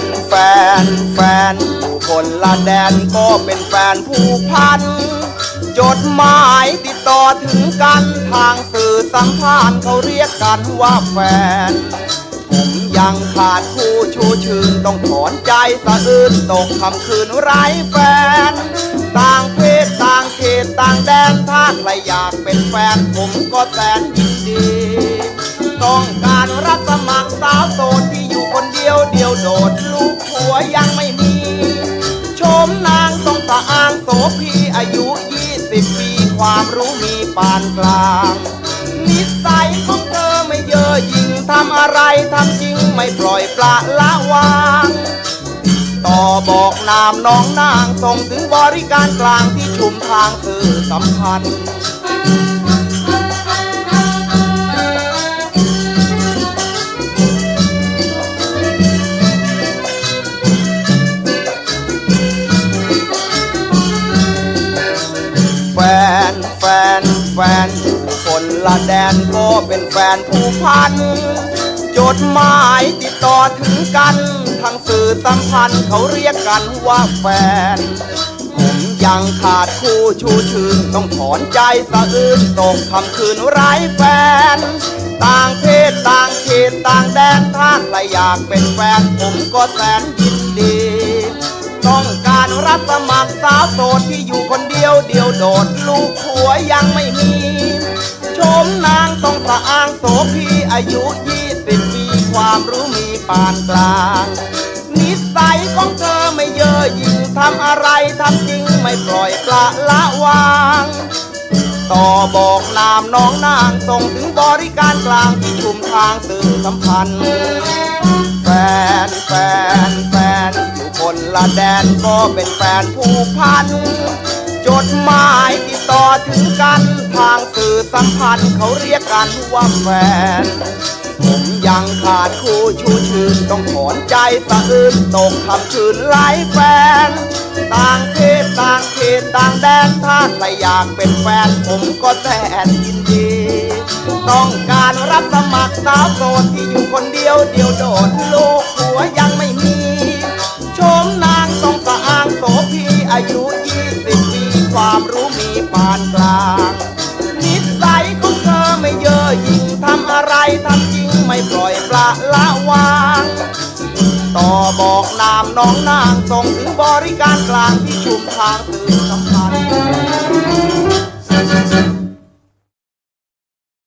นแฟนอยู่คนละแดนก็เป็นแฟนผู้พัน จดหมายติดต่อถึงกันทางสื่อสัมพันธ์เขาเรียกกันว่าแฟน ผมยังขาดคู่ชูชื่นต้องถอนใจสะอื้นตกคำคืนไร้แฟน ต่างเพศต่างเขตต่างแดนถ้าใครอยากเป็นแฟนผมก็แสนยินดี ต้องการรับสมัครสาวโสดที่ มนางต้องสะอางโสพีอายุ20ปีความรู้มีปานกลาง นิสัยของเธอไม่เย่อหยิ่งทำอะไรทำจริงไม่ปล่อยปละละวางต่อบอกนามน้องนางส่งถึงบริการกลางที่ชุมทางสื่อสัมพันธ์ นแฟนแฟนอยู่คนละแดนก็เป็นแฟนผู้พัน จดหมายติดต่อถึงกันทางสื่อสัมพันธ์เขาเรียกกันว่าแฟน ผมยังขาดคู่ชูชื่นต้องถอนใจสะอื้นตกคำคืนไร้แฟน ต่างเพศต่างเขตต่างแดนถ้าใครอยากเป็นแฟนผมก็แสนยิน รับสมัครสาวโสดที่อยู่คนเดียวเดียวโดดลูกผัวยังไม่มี ชมนางต้องสะอางโสพีอายุ20ปีความรู้มีปานกลาง นิสัยของเธอไม่เย่อหยิ่งทำอะไรทำจริงไม่ปล่อยปละละวางต่อบอกนามน้องนางส่งถึงบริการกลางที่ชุมทางสื่อสัมพันธ์ นแฟนแฟนอยู่คนละแดนก็เป็นแฟนผู้พัน จดหมายติดต่อถึงกันทางสื่อสัมพันธ์เขาเรียกกันว่าแฟน ผมยังขาดคู่ชูชื่นต้องถอนใจสะอื้นตกคำคืนไร้แฟน ต่างเพศต่างเขตต่างแดนถ้าใครอยากเป็นแฟนผมก็แสนยินดี ต้องการรับสมัครสาวโสดที่อยู่คนเดียวเดียวโดดลูกผัวยังไม่ ละวาง ต่อบอกนามน้องนางส่งถึงบริการกลางที่ชุมทางตื่น